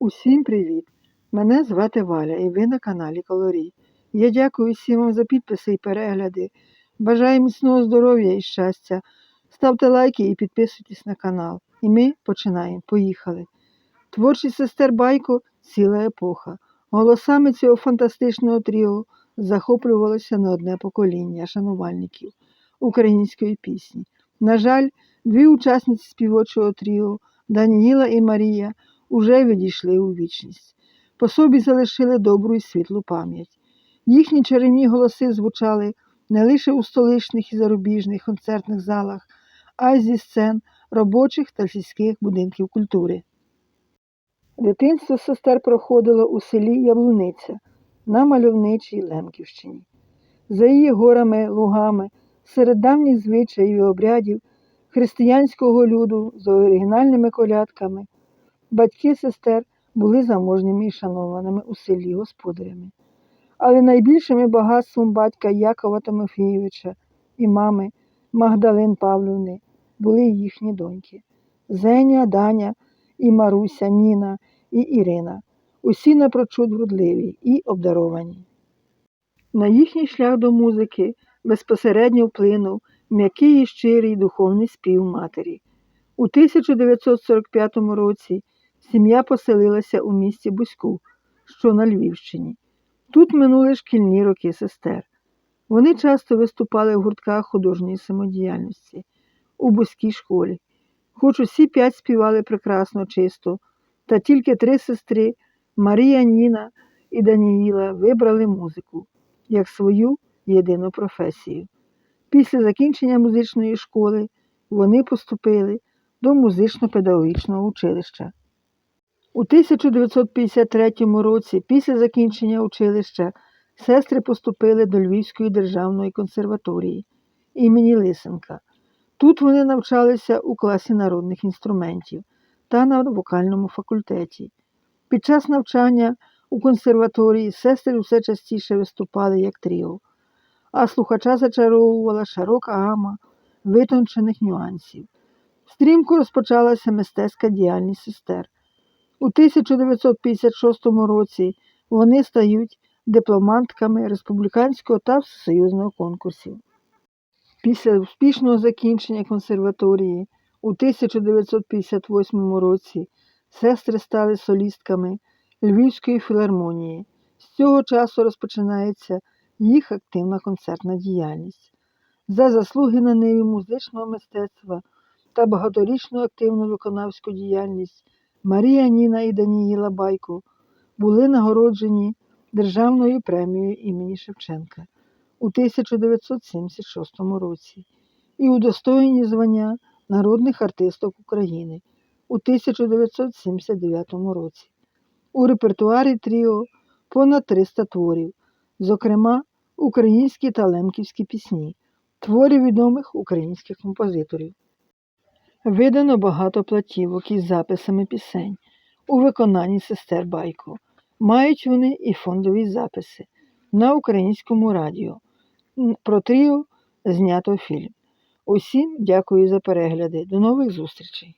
Усім привіт! Мене звати Валя і ви на каналі Колорій. Я дякую всім вам за підписи і перегляди. Бажаю міцного здоров'я і щастя. Ставте лайки і підписуйтесь на канал. І ми починаємо. Поїхали. Творчість сестер Байко ціла епоха. Голосами цього фантастичного тріо захоплювалося не одне покоління шанувальників української пісні. На жаль, дві учасниці співочого тріо Даніїла і Марія уже відійшли у вічність. По собі залишили добру і світлу пам'ять. Їхні чарівні голоси звучали не лише у столичних і зарубіжних концертних залах, а й зі сцен робочих та сільських будинків культури. Дитинство сестер проходило у селі Яблуниця на мальовничій Лемківщині. За її горами, лугами, серед давніх звичаїв і обрядів християнського люду з оригінальними колядками. Батьки сестер були заможніми і шанованими у селі господарями. Але найбільшим багатством батька Якова Тимофійовича і мами Магдалин Павлівни були їхні доньки Зеня, Даня і Маруся, Ніна і Ірина. Усі напрочуд вродливі і обдаровані. На їхній шлях до музики безпосередньо вплинув м'який і щирий духовний спів матері. У 1945 році сім'я поселилася у місті Бузьку, що на Львівщині. Тут минули шкільні роки сестер. Вони часто виступали в гуртках художньої самодіяльності у Бузькій школі. Хоч усі п'ять співали прекрасно чисто, та тільки три сестри Марія Ніна і Даніїла вибрали музику як свою єдину професію. Після закінчення музичної школи вони поступили до музично-педагогічного училища. У 1953 році, після закінчення училища, сестри поступили до Львівської державної консерваторії імені Лисенка. Тут вони навчалися у класі народних інструментів та на вокальному факультеті. Під час навчання у консерваторії сестри все частіше виступали як тріо, а слухача зачаровувала широка гама витончених нюансів. Стрімко розпочалася мистецька діяльність сестер. У 1956 році вони стають дипломантками республіканського та всесоюзного конкурсів. Після успішного закінчення консерваторії у 1958 році сестри стали солістками Львівської філармонії. З цього часу розпочинається їх активна концертна діяльність. За заслуги на ниві музичного мистецтва та багаторічну активну виконавську діяльність Марія Ніна і Даніїла Байко були нагороджені Державною премією імені Шевченка у 1976 році і удостоєні звання народних артисток України у 1979 році. У репертуарі тріо понад 300 творів, зокрема, українські та лемківські пісні, твори відомих українських композиторів. Видано багато платівок із записами пісень у виконанні сестер Байко. Мають вони і фондові записи на українському радіо. Про тріо знято фільм. Усім дякую за перегляди. До нових зустрічей!